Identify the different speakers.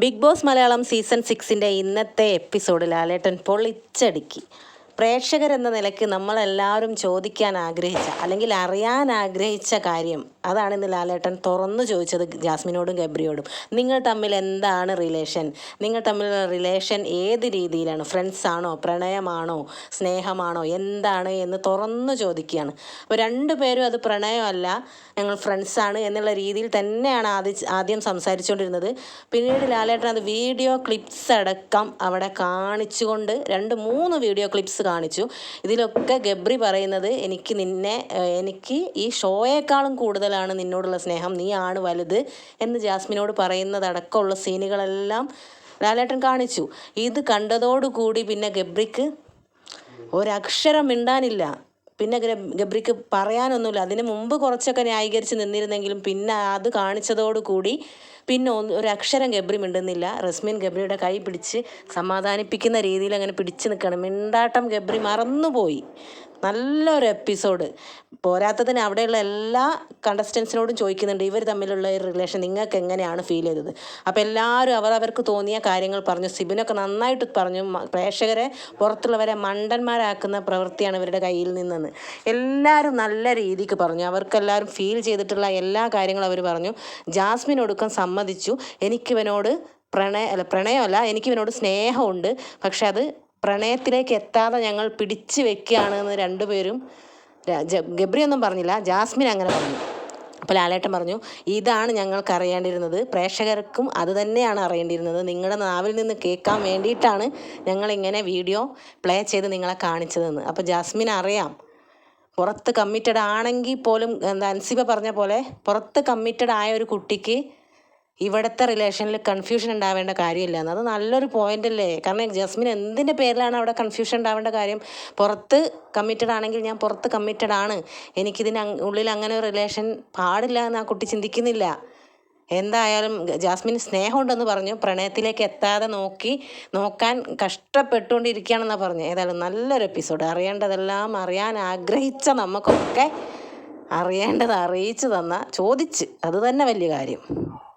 Speaker 1: Big Boss Malayalam season സിക്സിന്റെ ഇന്നത്തെ എപ്പിസോഡിൽ ലാലേട്ടൻ പൊളിച്ചടുക്കി. പ്രേക്ഷകരെന്ന നിലയ്ക്ക് നമ്മളെല്ലാവരും ചോദിക്കാൻ ആഗ്രഹിച്ച അല്ലെങ്കിൽ അറിയാൻ ആഗ്രഹിച്ച കാര്യം അതാണ് ഇന്ന് ലാലേട്ടൻ തുറന്നു ചോദിച്ചത് ജാസ്മിനോടും ഗബ്രിയോടും. നിങ്ങൾ തമ്മിൽ എന്താണ് റിലേഷൻ നിങ്ങൾ തമ്മിലുള്ള റിലേഷൻ ഏത് രീതിയിലാണ്? ഫ്രണ്ട്സ് ആണോ? പ്രണയമാണോ? സ്നേഹമാണോ? എന്താണ് എന്ന് തുറന്നു ചോദിക്കുകയാണ്. അപ്പോൾ രണ്ടു പേരും അത് പ്രണയമല്ല ഞങ്ങൾ ഫ്രണ്ട്സാണ് എന്നുള്ള രീതിയിൽ തന്നെയാണ് ആദ്യം ആദ്യം സംസാരിച്ചുകൊണ്ടിരുന്നത്. പിന്നീട് ലാലേട്ടൻ അത് വീഡിയോ ക്ലിപ്സ് അടക്കം അവിടെ കാണിച്ചുകൊണ്ട് രണ്ട് മൂന്ന് വീഡിയോ ക്ലിപ്സ് കാണിച്ചു. ഇതിലൊക്കെ ഗബ്രി പറയുന്നത് എനിക്ക് നിന്നെ എനിക്ക് ഈ ഷോയേക്കാളും കൂടുതലാണ് നിന്നോടുള്ള സ്നേഹം. നീയാണ് വലുത് എന്ന് ജാസ്മിനോട് പറയുന്നതടക്കമുള്ള സീനുകളെല്ലാം ലാലേട്ടൻ കാണിച്ചു. ഇത് കണ്ടതോടുകൂടി പിന്നെ ഗബ്രിക്ക് ഒരക്ഷരം മിണ്ടാനില്ല. പിന്നെ ഗബ്രിക്ക് പറയാനൊന്നുമില്ല. അതിന് മുമ്പ് കുറച്ചൊക്കെ ന്യായീകരിച്ച് നിന്നിരുന്നെങ്കിലും പിന്നെ അത് കാണിച്ചതോടുകൂടി പിന്നെ ഒന്ന് ഒരു അക്ഷരം ഗബ്രി മിണ്ടുന്നില്ല. റസ്മിൻ ഗബ്രിയുടെ കൈ പിടിച്ച് സമാധാനിപ്പിക്കുന്ന രീതിയിൽ അങ്ങനെ പിടിച്ച് നിൽക്കണം മിണ്ടാട്ടം ഗബ്രി മറന്നുപോയി. നല്ലൊരു എപ്പിസോഡ്. പോരാത്തതിന് അവിടെയുള്ള എല്ലാ കണ്ടസ്റ്റൻസിനോടും ചോദിക്കുന്നുണ്ട് ഇവർ തമ്മിലുള്ള ഒരു റിലേഷൻ നിങ്ങൾക്ക് എങ്ങനെയാണ് ഫീൽ ചെയ്തത്? അപ്പോൾ എല്ലാവരും അവർ അവർക്ക് തോന്നിയ കാര്യങ്ങൾ പറഞ്ഞു സിബിനൊക്കെ നന്നായിട്ട് പറഞ്ഞു പ്രേക്ഷകരെ പുറത്തുള്ളവരെ മണ്ടന്മാരാക്കുന്ന പ്രവൃത്തിയാണ് ഇവരുടെ കയ്യിൽ നിന്നെന്ന്. എല്ലാവരും നല്ല രീതിക്ക് പറഞ്ഞു അവർക്കെല്ലാവരും ഫീൽ ചെയ്തിട്ടുള്ള എല്ലാ കാര്യങ്ങളും അവർ പറഞ്ഞു. ജാസ്മിൻ ഒടുക്കം സമ്മതിച്ചു. എനിക്കിവനോട് പ്രണയ അല്ല പ്രണയമല്ല എനിക്കിവനോട് സ്നേഹമുണ്ട്. പക്ഷെ അത് പ്രണയത്തിലേക്ക് എത്താതെ ഞങ്ങൾ പിടിച്ചു വെക്കുകയാണ് എന്ന് രണ്ടുപേരും ഗബ്രി ഒന്നും പറഞ്ഞില്ല ജാസ്മിൻ അങ്ങനെ പറഞ്ഞു. അപ്പോൾ ലാലേട്ടൻ പറഞ്ഞു ഇതാണ് ഞങ്ങൾക്ക് അറിയേണ്ടിയിരുന്നത്. പ്രേക്ഷകർക്കും അത് തന്നെയാണ് അറിയേണ്ടിയിരുന്നത്. നിങ്ങളുടെ നാവിൽ നിന്ന് കേൾക്കാൻ വേണ്ടിയിട്ടാണ് ഞങ്ങൾ ഇങ്ങനെ വീഡിയോ പ്ലേ ചെയ്ത് നിങ്ങളെ കാണിച്ചതെന്ന്. അപ്പോൾ ജാസ്മിൻ അറിയാം പുറത്ത് കമ്മിറ്റഡ് ആണെങ്കിൽ പോലും എന്താ അൻസിബ പറഞ്ഞ പോലെ പുറത്ത് കമ്മിറ്റഡ് ആയ ഒരു കുട്ടിക്ക് ഇവിടുത്തെ റിലേഷനിൽ കൺഫ്യൂഷൻ ഉണ്ടാവേണ്ട കാര്യമില്ല. അത് നല്ലൊരു പോയിന്റ് അല്ലേ? കാരണം ജസ്മിൻ എന്തിന്റെ പേരിലാണ് അവിടെ കൺഫ്യൂഷൻ ഉണ്ടാവേണ്ട കാര്യം? പുറത്ത് കമ്മിറ്റഡ് ആണെങ്കിൽ ഞാൻ പുറത്ത് കമ്മിറ്റഡ് ആണ്. എനിക്കിതിന് ഉള്ളിൽ അങ്ങനെ ഒരു റിലേഷൻ പാടില്ല എന്ന് ആ കുട്ടി ചിന്തിക്കുന്നില്ല. എന്തായാലും ജാസ്മിൻ സ്നേഹമുണ്ടെന്ന് പറഞ്ഞു. പ്രണയത്തിലേക്ക് എത്താതെ നോക്കി നോക്കാൻ കഷ്ടപ്പെട്ടുകൊണ്ടിരിക്കുകയാണെന്നാണ് പറഞ്ഞു. ഏതായാലും നല്ലൊരു എപ്പിസോഡ് അറിയേണ്ടതെല്ലാം അറിയാൻ ആഗ്രഹിച്ച നമുക്കൊക്കെ അറിയേണ്ടത് അറിയിച്ചു തന്ന ചോദിച്ച്. അത് തന്നെ വലിയ കാര്യം.